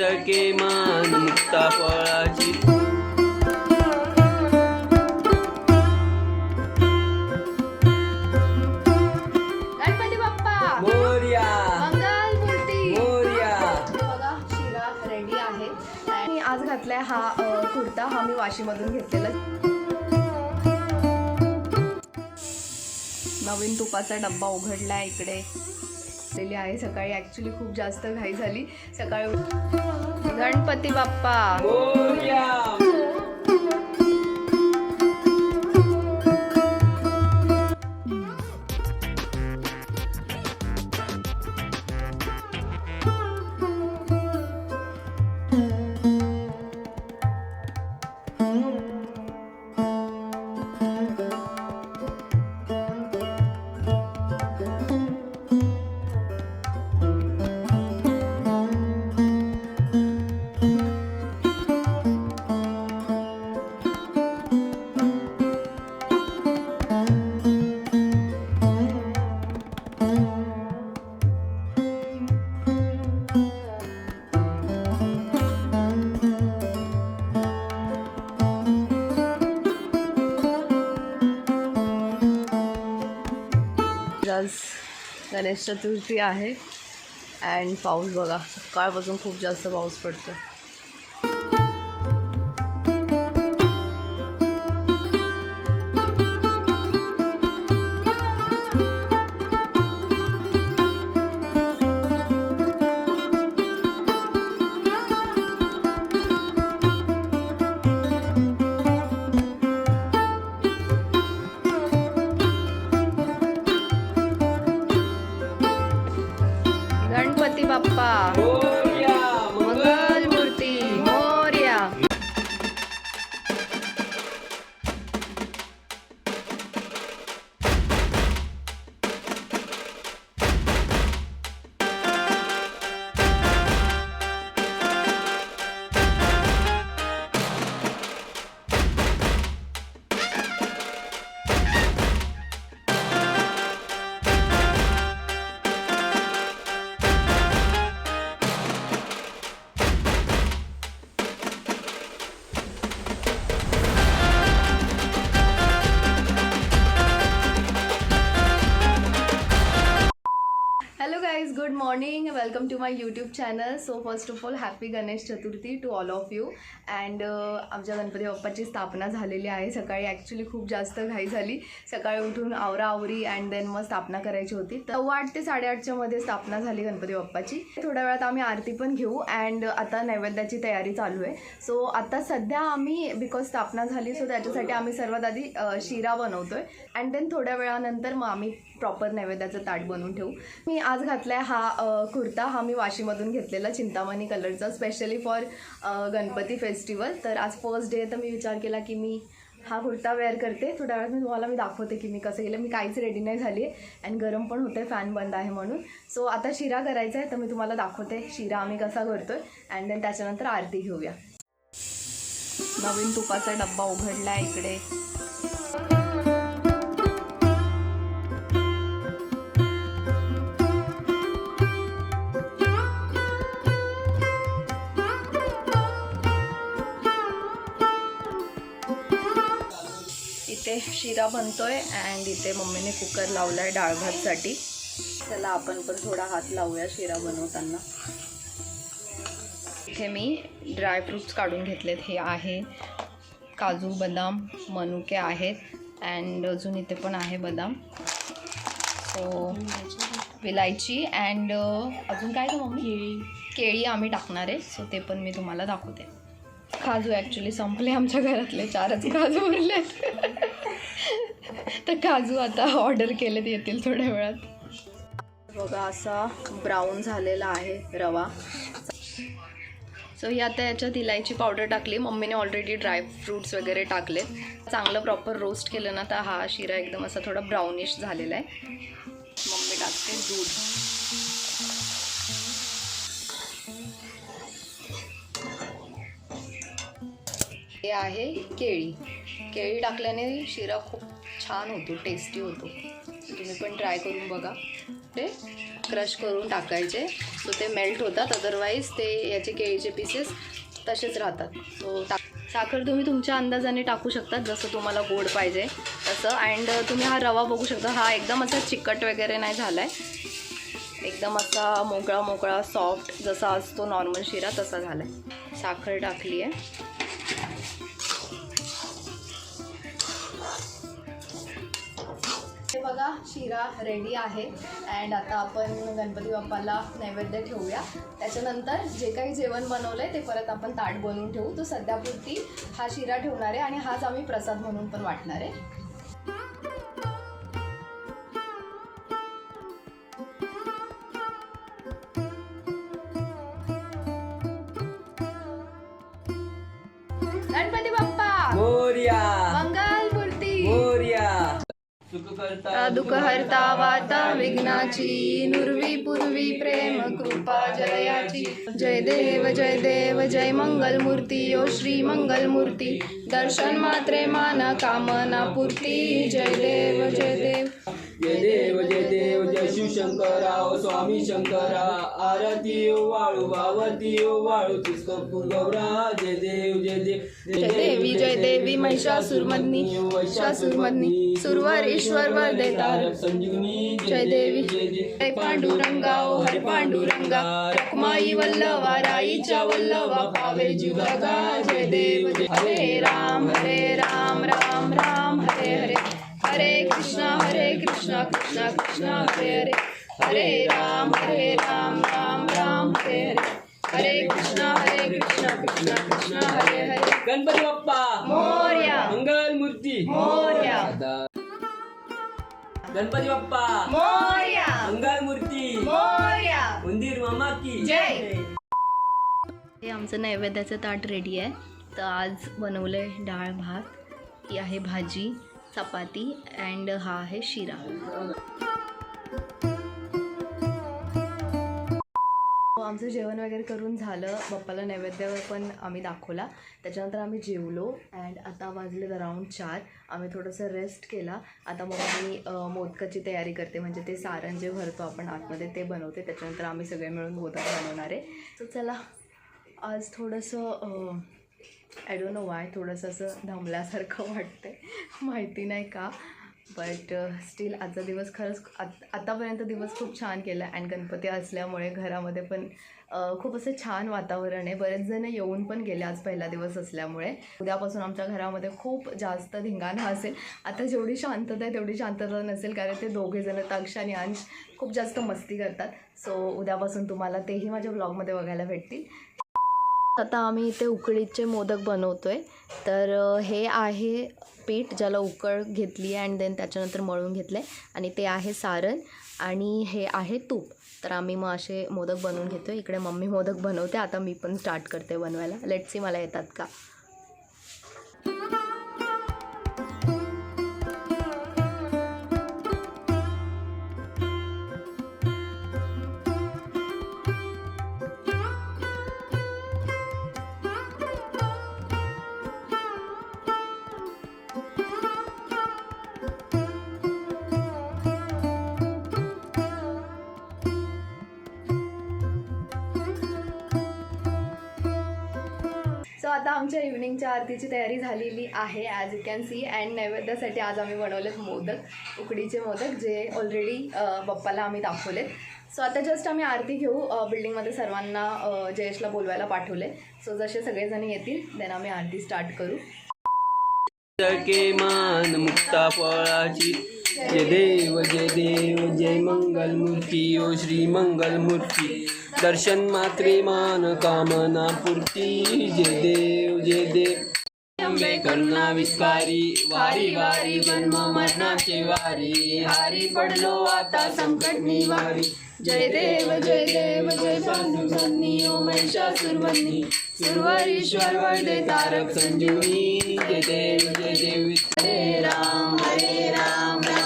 सके मान मुक्ता फळाची. गणपती बाप्पा! मोर्या. मंगल मूर्ती. मोर्या. बघा शिरा रेडी आहे. आणि आज घातलाय हा अ, कुर्ता. हा मी वाशीमधून घेतलेला. नवीन तुपाचा डब्बा उघडलाय इकडे. बसलेली आहे. सकाळी ॲक्च्युली खूप जास्त घाई झाली. सकाळी गणपती बाप्पा. गणेश चतुर्थी आहे. अँड पाऊस बघा सकाळपासून खूप जास्त पाऊस पडतो Ganpati Bappa morning welcome to my YouTube channel so first of all happy Ganesh Chaturthi to all of you and आमच्या गणपती बाप्पाची स्थापना झालेली आहे. सकाळी ॲक्च्युली खूप जास्त घाई झाली. सकाळी उठून आवराआवरी अँड देन मग स्थापना करायची होती. तर आठ ते साडेआठच्या मध्ये स्थापना झाली गणपती बाप्पाची. थोड्या वेळात आम्ही आरती पण घेऊ. अँड आता नैवेद्याची तयारी चालू आहे. सो आता सध्या आम्ही बिकॉज स्थापना झाली सो त्याच्यासाठी आम्ही सर्वात आधी शिरा शिरा बनवतोय. अँड देन थोड्या वेळानंतर मग आम्ही प्रॉपर नैवेद्याचं ताट बनवून ठेवू. मी आज घातलाय हा कुर्ता हा मी वाशीमधून घेतलेला चिंतामणी कलरचा स्पेशली फॉर गणपती फेस्टिवल तर आज फर्स्ट डे तर मी विचार केला की मी हा कुर्ता वेअर करते. थोड्या वेळात मी तुम्हाला मी दाखवते की मी कसं केलं. मी काहीच रेडी नाही झाली आहे अँड गरम पण होते फॅन बंद आहे म्हणून. सो आता शिरा करायचा आहे तर मी तुम्हाला दाखवते शिरा आम्ही कसा करतो आहे अँड देन त्याच्यानंतर आरती घेऊया. नवीन तुपाचा डब्बा उघडला आहे इकडे. इथे शिरा बनतोय अँड इथे मम्मीने कुकर लावलाय डाळ भातसाठी. चला आपण पण थोडा हात लावूया शिरा बनवताना. इथे मी ड्रायफ्रूट्स काढून घेतलेत. हे आहे काजू बदाम मनुके आहेत अँड अजून इथे पण आहे बदाम. सो विलायची अँड अजून काय का मम्मी? केळी आम्ही टाकणार आहे. सो ते पण मी तुम्हाला दाखवते. काजू ॲक्च्युली संपले आमच्या घरातले. चारच काजू उरलेत. तर काजू आता ऑर्डर केलेत येतील थोड्या वेळात. बघा असा ब्राऊन झालेला आहे रवा. सो ही आता याच्यात इलायची पावडर टाकली. मम्मीने ऑलरेडी ड्रायफ्रूट्स वगैरे टाकले चांगलं प्रॉपर रोस्ट केलं ना तर हा शिरा एकदम असा थोडा ब्राउनिश झालेला आहे. मम्मी टाकते दूध. हे आहे केळी. केळी टाकल्याने शिरा खूप छान होतो टेस्टी होतो. तुम्ही पण ट्राय करून बघा. ते क्रश करून टाकायचे. सो ते मेल्ट होतात. अदरवाईज ते याचे केळीचे पीसेस तसेच राहतात. सो टाक साखर तुम्ही तुमच्या अंदाजाने टाकू शकता जसं तुम्हाला गोड पाहिजे तसं. अँड तुम्ही हा रवा बघू शकता. हा एकदम असा चिकट वगैरे नाही झाला आहे एकदम असा मोकळा मोकळा सॉफ्ट जसा असतो नॉर्मल शिरा तसा झाला आहे साखर टाकली आहे हे बघा शिरा रेडी आहे. अँड आता आपण गणपती बाप्पाला नैवेद्य ठेवूया. त्याच्यानंतर जे काही जेवण बनवलं आहे ते परत आपण ताट बनवून ठेवू. तो सध्यापुरती हा शिरा ठेवणार आहे आणि हाच आम्ही प्रसाद म्हणून पण वाटणार आहे. सुख वाता वार्ता विघ्नाची नुर्वी पूर्वी प्रेम कृपा जयाची. जय देव जय देव जय मंगल मूर्ती ओ श्री मंगल मूर्ती दर्शन मात्रे माना कामना पूर्ती. जय देव जय देव. जय देव जय देव जय शिवशंकरा ओ स्वामी शंकरा. आरती ओ वाळू वावती ओ वाळू तीस कपूर गौरा. जय देव जय देव जय देवी जय देवी महिषासुरमर्दिनी महिषासुरमर्दिनी सुरवर ईश्वर वर देतार संजीवनी जय देवी. जय पांडुरंगा ओ हर पांडुरंगा रखमाई वल्लवा राईच्या वल्लवा पावे जीवगा. जय देव जय हरे राम हरे राम राम राम हरे हरे. हरे कृष्णा हरे कृष्णा कृष्णा कृष्णा हरे हरे। हरे राम हरे राम राम राम हरे हरे। हरे कृष्णा हरे कृष्णा कृष्णा कृष्णा हरे हरे। गणपती बाप्पा! मोर्या। मंगल मूर्ती! मोर्या। गणपती बाप्पा! मोर्या। मंगल मूर्ती! मोर्या। उंदीर मामा की! जय। हे आमचं नैवेद्याचं ताट रेडी आहे. तर आज बनवलं आहे डाळ भात ही आहे भाजी. चपाती अँड हा आहे शिरा. हो, आमचं जेवण वगैरे करून झालं. बाप्पाला नैवेद्य पण आम्ही दाखवला. त्याच्यानंतर आम्ही जेवलो अँड आता वाजले अराऊंड चार. आम्ही थोडंसं रेस्ट केला. आता मग मी मोदकाची तयारी करते. म्हणजे ते सारण जे भरतो आपण आतमध्ये ते बनवते. त्याच्यानंतर आम्ही सगळे मिळून मोदक बनवणार आहे. तर चला आज थोडंसं आय डोंट नो वाय थोडंसं असं धमल्यासारखं वाटतंय. माहिती नाही का? बट स्टील uh, आजचा दिवस खरंच आत आतापर्यंत दिवस खूप छान केला अँड गणपती असल्यामुळे घरामध्ये पण खूप असं छान वातावरण आहे. बरेच जण येऊन पण गेले आज पहिला दिवस असल्यामुळे. उद्यापासून आमच्या घरामध्ये खूप जास्त धिंगाणा असेल. आता जेवढी शांतता आहे तेवढी शांतता नसेल कारण ते दोघे जण तक्ष आणि अंश खूप जास्त मस्ती करतात. सो उद्यापासून तुम्हाला तेही माझ्या ब्लॉगमध्ये बघायला भेटतील. आता आम्ही इथे उकडीचे मोदक बनवतो आहे तर हे आहे पीठ ज्याला उकळ घेतली आहे अँड देन त्याच्यानंतर मळून घेतलं आहे आणि ते आहे सारण आणि हे आहे तूप. तर आम्ही मग असे मोदक बनवून घेतो इकडे मम्मी मोदक बनवते. आता मी पण स्टार्ट करते बनवायला. लेट्स सी मला येतात का? आमच्या इव्हिनिंगच्या आरतीची तयारी झालेली आहे as you can see and नैवेद्यासाठी आज आम्ही बनवलेत मोदक उकडीचे मोदक जे ऑलरेडी बाप्पाला आम्ही दाखवलेत. सो आता जस्ट आम्ही आरती घेऊ बिल्डिंगमध्ये सर्वांना जयेशला बोलवायला पाठवले. सो जसे सगळेजण येतील देन आम्ही आरती स्टार्ट करू. के मान मुक्ता फळाची. जय देव जय देव जय मंगल मूर्ती ओ श्री मंगल मूर्ती दर्शन मात्रे मान कामना पूर्ती. जे देव जे देव. अंबे करुणा विस्तारी वारी वारी जन्म मरणाची वारी. हारी पडलो आता संकट निवारी जय देव जय देव जय पांडुरंगी ओ महिषासुरमर्दिनी सुरवरीश्वर ईश्वर तारक संजीवनी. जय देव जय देव हरे राम. हरे राम राम.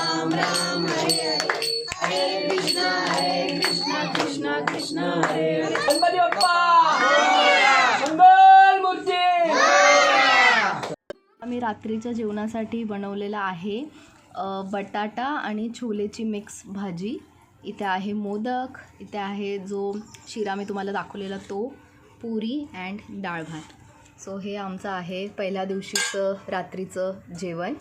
मी रात्रीच्या जेवणासाठी बनवलेला आहे बटाटा आणि छोलेची मिक्स भाजी. इथे आहे मोदक इथे आहे जो शिरा मी तुम्हाला दाखवलेला तो पुरी अँड डाळ भात. सो हे आमचं आहे पहिल्या दिवशीचं रात्रीचं जेवण.